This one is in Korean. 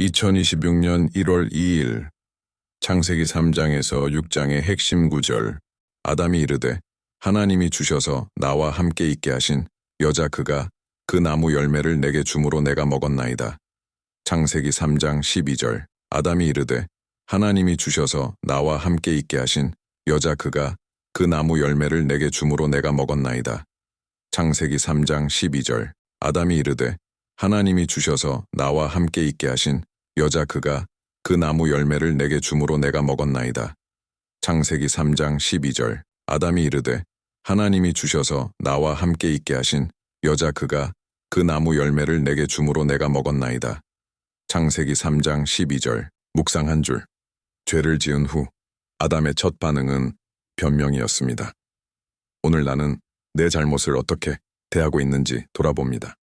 2026년 1월 2일 창세기 3장에서 6장의 핵심 구절 아담이 이르되 하나님이 주셔서 나와 함께 있게 하신 여자 그가 그 나무 열매를 내게 주므로 내가 먹었나이다. 창세기 3장 12절 아담이 이르되 하나님이 주셔서 나와 함께 있게 하신 여자 그가 그 나무 열매를 내게 주므로 내가 먹었나이다. 창세기 3장 12절 아담이 이르되 하나님이 주셔서 나와 함께 있게 하신 여자 그가 그 나무 열매를 내게 주므로 내가 먹었나이다. 창세기 3장 12절 아담이 이르되 하나님이 주셔서 나와 함께 있게 하신 여자 그가 그 나무 열매를 내게 주므로 내가 먹었나이다. 창세기 3장 12절 묵상 한 줄. 죄를 지은 후 아담의 첫 반응은 변명이었습니다. 오늘 나는 내 잘못을 어떻게 대하고 있는지 돌아봅니다.